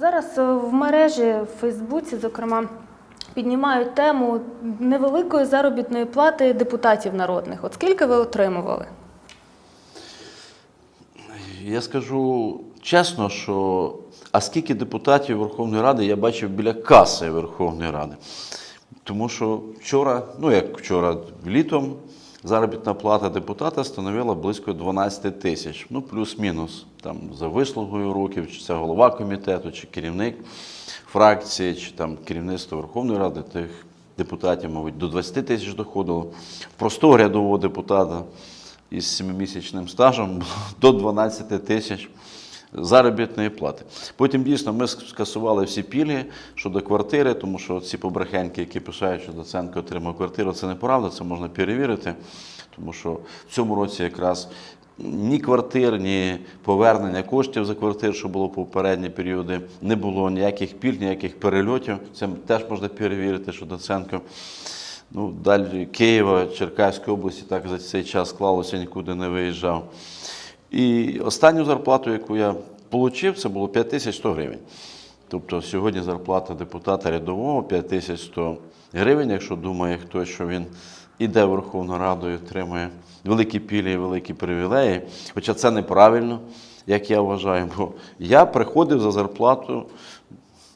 Зараз е, в мережі в Фейсбуці, зокрема, піднімають тему невеликої заробітної плати депутатів народних. От скільки ви отримували? Я скажу чесно, що а скільки депутатів Верховної Ради я бачив біля каси Верховної Ради. Тому що вчора, ну як вчора, літом заробітна плата депутата становила близько 12 тисяч, ну плюс-мінус. Там за вислугою років, чи це голова комітету, чи керівник фракції, чи там керівництво Верховної Ради тих депутатів, мабуть, до 20 тисяч доходило. Простого рядового депутата із семимісячним стажем до 12 тисяч заробітної плати. Потім дійсно ми скасували всі пільги щодо квартири, тому що ці побрехеньки, які пишають, що Доценко отримав квартиру, це неправда, це можна перевірити. Тому що в цьому році якраз ні квартир, ні повернення коштів за квартир, що було попередні періоди, не було ніяких пільг, ніяких перельотів. Це теж можна перевірити, що Доценко. Ну, далі Києва, Черкаської області так за цей час склалося, нікуди не виїжджав. І останню зарплату, яку я отримав, це було 5100 гривень. Тобто сьогодні зарплата депутата рядового 5100 гривень, якщо думає хтось, що він іде в Верховну Раду і отримує великі пілі, великі привілеї. Хоча це неправильно, як я вважаю, бо я приходив за зарплату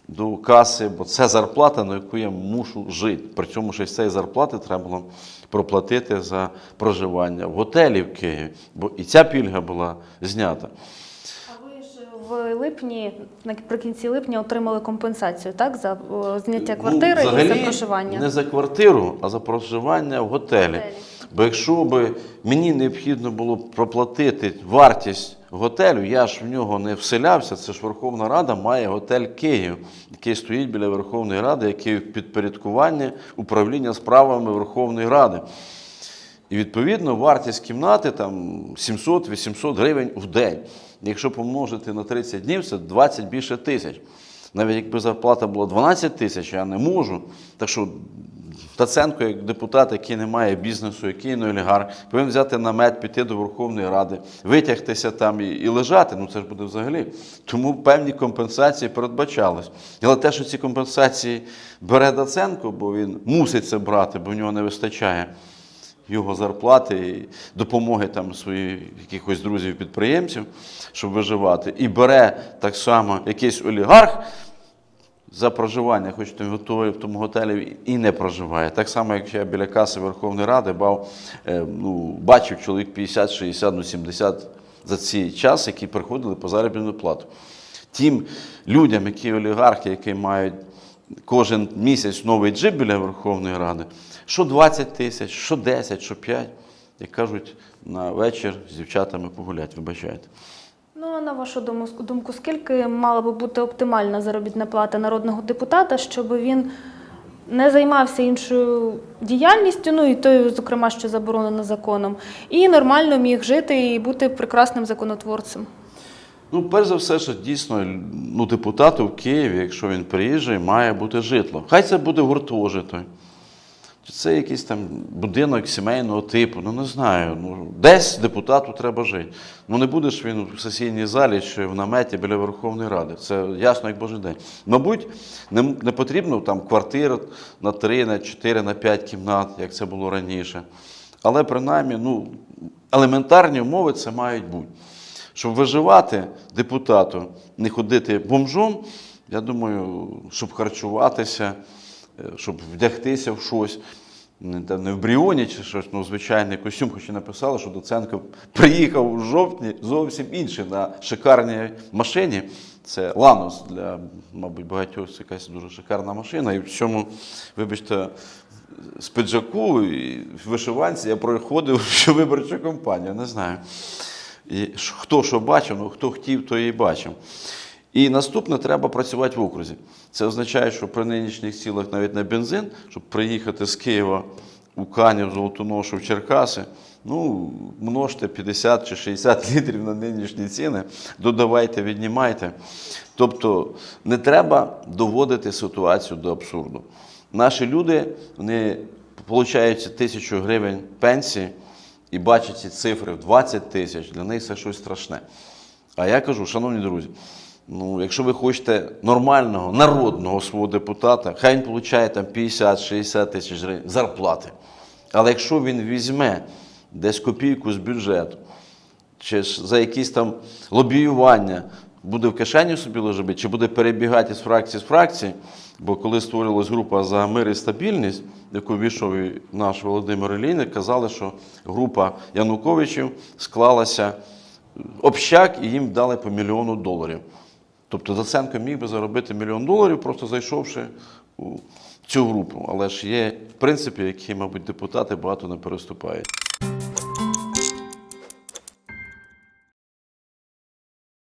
до каси, бо це зарплата, на яку я мушу жити. При цьому ще з цієї зарплати треба було проплатити за проживання в готелі в Києві, бо і ця пільга була знята. В липні, наприкінці липня, отримали компенсацію, так? За зняття квартири Ну, і за проживання. Не за квартиру, а за проживання в готелі. Готелі. Бо якщо б мені необхідно було проплатити вартість готелю, я ж в нього не вселявся. Це ж Верховна Рада має готель Київ, який стоїть біля Верховної Ради, який в підпорядкуванні управління справами Верховної Ради. І відповідно вартість кімнати там 700-800 гривень в день. Якщо помножити на 30 днів, це 20 більше тисяч. Навіть якби зарплата була 12 тисяч, я не можу. Так що Таценко, як депутат, який не має бізнесу, який не олігарх, повинен взяти намет, піти до Верховної Ради, витягтися там і, і лежати. Ну це ж буде взагалі. Тому певні компенсації передбачались. Але те, що ці компенсації бере Даценко, бо він мусить це брати, бо в нього не вистачає його зарплати і допомоги там своїх якихось друзів-підприємців, щоб виживати, і бере так само якийсь олігарх за проживання, хоч в тому готелі- в тому готелі і не проживає. Так само, як я біля каси Верховної Ради бав, е, ну, бачив чоловік 50, 60, ну 70 за цей час, які приходили по заробітну плату. Тим людям, які олігархи, які мають кожен місяць новий джип біля Верховної Ради, що 20 тисяч, що 10, що 5, як кажуть, на вечір з дівчатами погулять, вибачайте. Ну, а на вашу думку, скільки мала би бути оптимальна заробітна плата народного депутата, щоб він не займався іншою діяльністю, ну і тою, зокрема, що заборонено законом, і нормально міг жити і бути прекрасним законотворцем? Ну, перш за все, що дійсно ну, депутату в Києві, якщо він приїжджає, має бути житло. Хай це буде гуртожитой. Чи це якийсь там будинок сімейного типу, ну не знаю. Ну, десь депутату треба жити. Ну не будеш він в сесійній залі чи в наметі біля Верховної Ради. Це ясно, як Божий день. Мабуть, не, не потрібно там квартир на 3, на 4, на 5 кімнат, як це було раніше. Але принаймні, ну, елементарні умови це мають бути. Щоб виживати депутату, не ходити бомжом, я думаю, щоб харчуватися, е, щоб вдягтися в щось, не, в бріоні чи щось, ну, звичайний костюм, хоч і написали, що Доценко приїхав у жовтні зовсім інший на шикарній машині. Це Ланос для, мабуть, багатьох це якась дуже шикарна машина. І в цьому, вибачте, з піджаку і вишиванці я проходив всю виборчу кампанію, не знаю. Хто що бачив, ну хто хотів, то і бачив. І наступне треба працювати в окрузі. Це означає, що при нинішніх цілах навіть на бензин, щоб приїхати з Києва у Канів, Золотоношу, в Черкаси, ну, множте 50 чи 60 літрів на нинішні ціни, додавайте, віднімайте. Тобто не треба доводити ситуацію до абсурду. Наші люди вони отримують тисячу гривень пенсії і бачить ці цифри в 20 тисяч, для них це щось страшне. А я кажу, шановні друзі, Ну, якщо ви хочете нормального, народного свого депутата, хай він получає там 50-60 тисяч гривень зарплати. Але якщо він візьме десь копійку з бюджету, чи за якісь там лобіювання буде в кишені собі ложити, чи буде перебігати з фракції з фракції. Бо коли створилась група за мир і стабільність, яку війшов і наш Володимир Олійник, казали, що група Януковичів склалася общак і їм дали по мільйону доларів. Тобто Доценко міг би заробити мільйон доларів, просто зайшовши у цю групу. Але ж є принципи, які, мабуть, депутати багато не переступають.